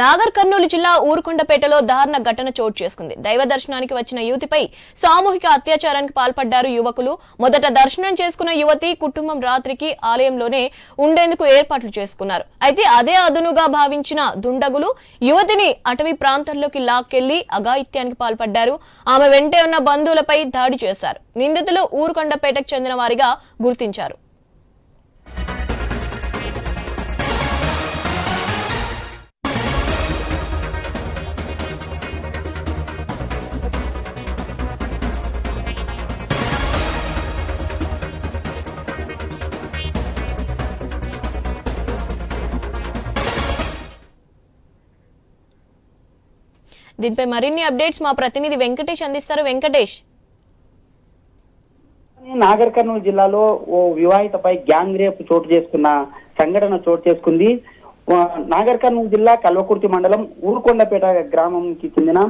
నాగర్ కర్నూలు జిల్లా ఊరుకొండపేటలో దారుణ ఘటన చోటు చేసుకుంది. దైవ దర్శనానికి వచ్చిన యువతిపై సామూహిక అత్యాచారానికి పాల్పడ్డారు యువకులు. మొదట దర్శనం చేసుకున్న యువతి కుటుంబం రాత్రికి ఆలయంలోనే ఉండేందుకు ఏర్పాట్లు చేసుకున్నారు. అయితే అదే అదునుగా భావించిన దుండగులు యువతిని అటవీ ప్రాంతంలోకి లాక్కెళ్ళి అఘాయిత్యానికి పాల్పడ్డారు. ఆమె వెంటే ఉన్న బంధువులపై దాడి చేశారు. నిందితులు ఊరుకొండపేటకు చెందిన వారిగా గుర్తించారు. దీనిపై మరిన్ని అప్డేట్స్ మా ప్రతినిధి వెంకటేష్ అందిస్తారు. వెంకటేష్. నాగర్ కర్నూలు జిల్లాలో ఓ వివాహితపై గ్యాంగ్ రేప్ చోటు చేసుకున్న సంఘటన చోటు చేసుకుంది. నాగర్ కర్నూలు జిల్లా కల్వకుర్తి మండలం ఊరుకొండపేట గ్రామంకి చెందిన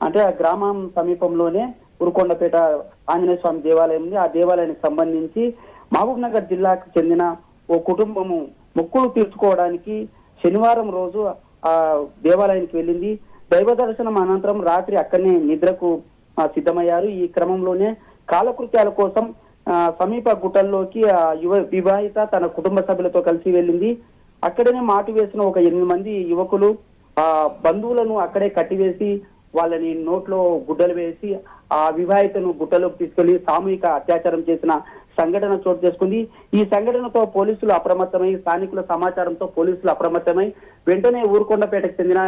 అంటే ఆ గ్రామం సమీపంలోనే ఊరుకొండపేట ఆంజనేయ స్వామి దేవాలయం ఉంది. ఆ దేవాలయానికి సంబంధించి మహబూబ్ నగర్ జిల్లాకు చెందిన ఓ కుటుంబము మొక్కులు తీర్చుకోవడానికి శనివారం రోజు ఆ దేవాలయానికి వెళ్ళింది. దైవ దర్శనం అనంతరం రాత్రి అక్కడనే నిద్రకు సిద్ధమయ్యారు. ఈ క్రమంలోనే కాలకృత్యాల కోసం సమీప గుట్టల్లోకి ఆ యువ వివాహిత తన కుటుంబ సభ్యులతో కలిసి వెళ్ళింది. అక్కడనే మాటు వేసిన ఒక ఎనిమిది మంది యువకులు ఆ బంధువులను అక్కడే కట్టివేసి వాళ్ళని నోట్లో గుడ్డలు వేసి ఆ వివాహితను గుట్టలోకి తీసుకెళ్ళి సామూహిక అత్యాచారం చేసిన సంఘటన చోటు చేసుకుంది. ఈ సంఘటనతో పోలీసులు అప్రమత్తమై స్థానికుల సమాచారంతో పోలీసులు అప్రమత్తమై వెంటనే ఊరుకొండపేటకు చెందిన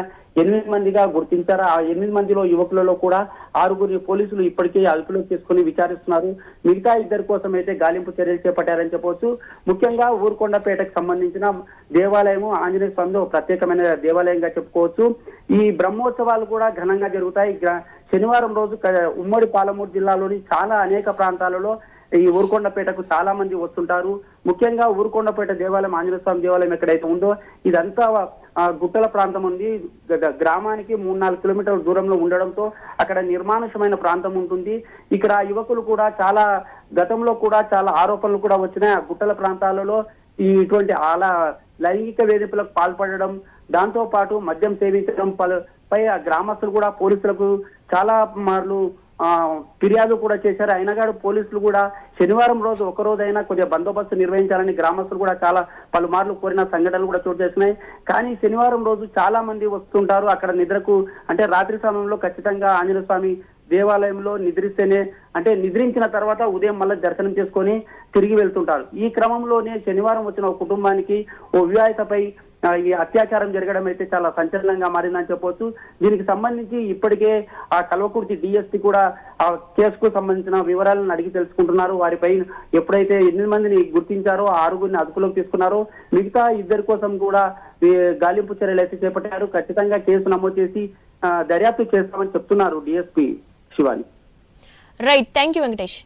ఎనిమిది మందిగా గుర్తించారు. ఆ ఎనిమిది మందిలో యువకులలో కూడా ఆరుగురిని పోలీసులు ఇప్పటికే అదుపులోకి తీసుకుని విచారిస్తున్నారు. మిగతా ఇద్దరి కోసం అయితే గాలింపు చర్యలు చేపట్టారని చెప్పవచ్చు. ముఖ్యంగా ఊరుకొండపేటకు సంబంధించిన దేవాలయము ఆంజనేయ స్వామి ప్రత్యేకమైన దేవాలయంగా చెప్పుకోవచ్చు. ఈ బ్రహ్మోత్సవాలు కూడా ఘనంగా జరుగుతాయి. శనివారం రోజు ఉమ్మడి పాలమూరు జిల్లాలోని చాలా అనేక ప్రాంతాలలో ఈ ఊరుకొండపేటకు చాలా మంది వస్తుంటారు. ముఖ్యంగా ఊరుకొండపేట దేవాలయం ఆంజనేయ స్వామి దేవాలయం ఎక్కడైతే ఉందో ఇదంతా గుట్టల ప్రాంతం ఉంది. గ- గ్రామానికి మూడు నాలుగు కిలోమీటర్ల దూరంలో ఉండడంతో అక్కడ నిర్మానుషమైన ప్రాంతం ఉంటుంది. ఇక్కడ యువకులు కూడా చాలా గతంలో కూడా చాలా ఆరోపణలు కూడా వచ్చినాయి. ఆ గుట్టల ప్రాంతాలలో ఈ ఇటువంటి అలా లైంగిక వేధింపులకు పాల్పడడం దాంతో పాటు మద్యం సేవించడం పలు పై ఆ గ్రామస్తులు కూడా పోలీసులకు చాలా మార్లు ఫిర్యాదు కూడా చేశారు. అయినా కూడా పోలీసులు కూడా శనివారం రోజు ఒక రోజైనా కొద్దిగా బందోబస్తు నిర్వహించాలని గ్రామస్తులు కూడా చాలా పలుమార్లు కోరిన సంఘటనలు కూడా చోటు చేస్తున్నాయి కానీ శనివారం రోజు చాలా మంది వస్తుంటారు. అక్కడ నిద్రకు అంటే రాత్రి సమయంలో ఖచ్చితంగా ఆంజనేయ స్వామి దేవాలయంలో నిద్రిస్తేనే అంటే నిద్రించిన తర్వాత ఉదయం మళ్ళీ దర్శనం చేసుకొని తిరిగి వెళ్తుంటారు. ఈ క్రమంలోనే శనివారం వచ్చిన ఒక కుటుంబానికి ఓ వివాహితపై ఈ అత్యాచారం జరగడం అయితే చాలా సంచలనంగా మారిందని చెప్పొచ్చు. దీనికి సంబంధించి ఇప్పటికే ఆ కల్వకుర్తి డిఎస్పీ కూడా ఆ కేసుకు సంబంధించిన వివరాలను అడిగి తెలుసుకుంటున్నారు. వారిపై ఎప్పుడైతే ఎనిమిది మందిని గుర్తించారో ఆరుగురిని అదుపులోకి తీసుకున్నారో మిగతా ఇద్దరి కోసం కూడా గాలింపు చర్యలు అయితే చేపట్టారు. ఖచ్చితంగా కేసు నమోదు చేసి దర్యాప్తు చేస్తామని చెప్తున్నారు DSP Shivani. Right thank you Venkatesh